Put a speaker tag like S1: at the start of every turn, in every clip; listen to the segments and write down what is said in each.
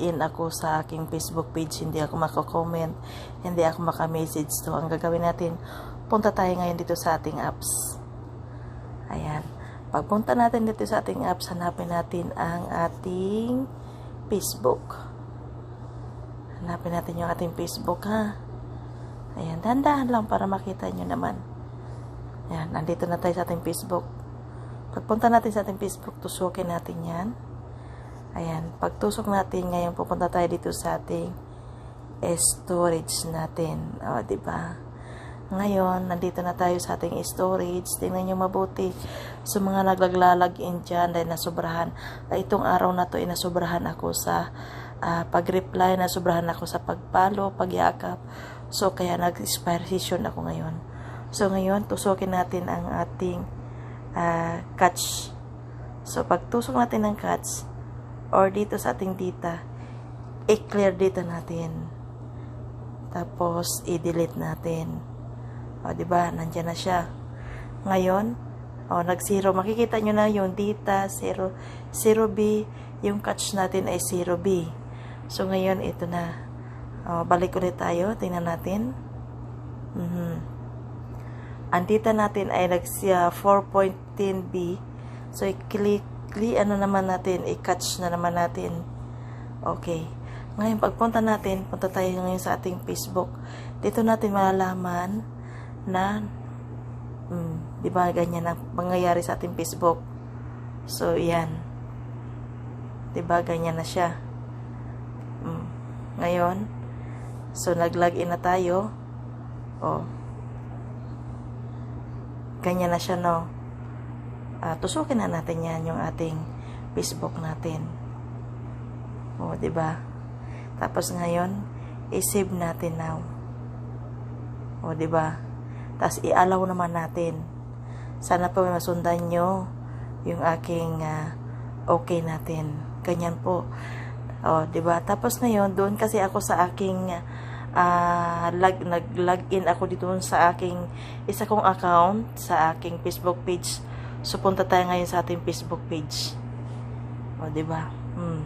S1: in ako sa aking Facebook page, hindi ako mako-comment, hindi ako maka-message. So, ang gagawin natin, punta tayo ngayon dito sa ating apps. Ayan. Pagpunta natin dito sa ating apps, hanapin natin ang ating Facebook. Hanapin natin yung ating Facebook, ha? Ayan, dahan-dahan lang para makita nyo naman. Ayan, nandito na tayo sa ating Facebook. Pagpunta natin sa ating Facebook, tusukin natin yan. Ayan, pagtusok natin ngayon, pupunta tayo dito sa ating storage natin. O, ba? Ngayon, nandito na tayo sa ating storage. Tingnan nyo mabuti. Sa mga naglaglalag in dyan dahil nasobrahan. Itong araw na to, ay nasobrahan ako sa ah, pag-reply, nasobrahan ako sa pagpalo, pagyakap. So, kaya nag-expire session ako ngayon. So, ngayon, tusukin natin ang ating ah, catch. So, pag tusok natin ng catch, or dito sa ating data, i-clear data natin. Tapos, i-delete natin. O, di ba? Nandiyan na siya. Ngayon, o, nag-zero. Makikita nyo na yung data, 0, 0B. Yung catch natin ay 0B. So, ngayon, ito na. O, balik ulit tayo. Tingnan natin. Mhm. Ang data natin ay nag 4.10B. So, i-click, click, ano naman natin, i-catch na naman natin. Okay. Ngayon, pagpunta natin, punta tayo ngayon sa ating Facebook. Dito natin malalaman na, mm, di ba, ganyan ang mangyayari sa ating Facebook. So, yan. Di ba, ganyan na siya. Mm. Ngayon, so, nag-login na tayo. Oh. Ganyan na siya, no? Ah, tusukin na natin yan, yung ating Facebook natin. O, ba? Tapos ngayon, i-save natin now. O, ba? Tapos i-allow naman natin. Sana po masundan nyo yung aking ah, okay natin. Ganyan po. O, ba? Tapos ngayon, doon kasi ako sa aking ah lag, nag-login ako dito sa aking isa kong account sa aking Facebook page. So, punta tayo ngayon sa ating Facebook page. O, ba? Hmm.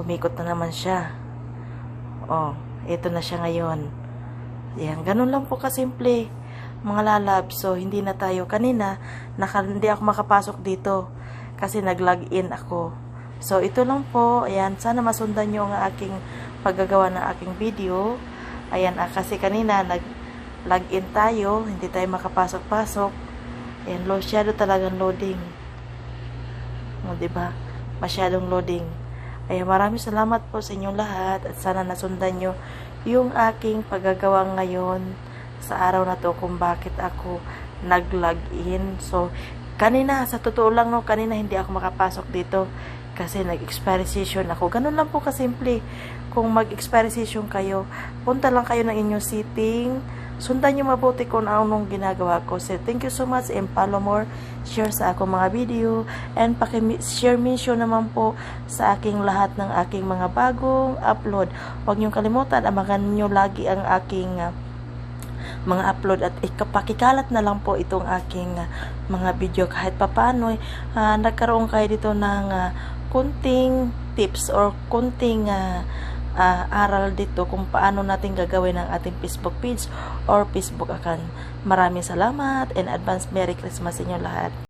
S1: Umikot na naman siya. O, ito na siya ngayon. Yan, ganun lang po kasimple. Mga lalab, so hindi na tayo. Kanina, naka, hindi ako makapasok dito kasi nag-login ako. So, ito lang po. Ayan, sana masundan nyo ang aking paggagawa ng aking video. Ayan, ah, kasi kanina nag-login tayo, hindi tayo makapasok-pasok. Ayan, masyado talagang loading. O, diba? Masyadong loading. Ayan, maraming salamat po sa inyong lahat at sana nasundan nyo yung aking paggagawa ngayon sa araw na to kung bakit ako nag-login. So, kanina, sa totoo lang no, kanina hindi ako makapasok dito kasi nag-expire session ako. Ganun lang po kasimple. Kung mag-expire session kayo, punta lang kayo ng inyong setting, sundan nyo mabuti kung anong ginagawa ko. So, thank you so much and follow more, share sa akong mga video, and paki-share mention naman po sa aking lahat ng aking mga bagong upload. Huwag nyo kalimutan, amagan nyo lagi ang aking uh, mga upload at ikapakikalat na lang po itong aking uh, mga video kahit papano uh, nagkaroon kayo dito ng uh, kunting tips or kunting uh, uh, aral dito kung paano natin gagawin ang ating Facebook page or Facebook account. Maraming salamat and advance Merry Christmas sa inyo lahat.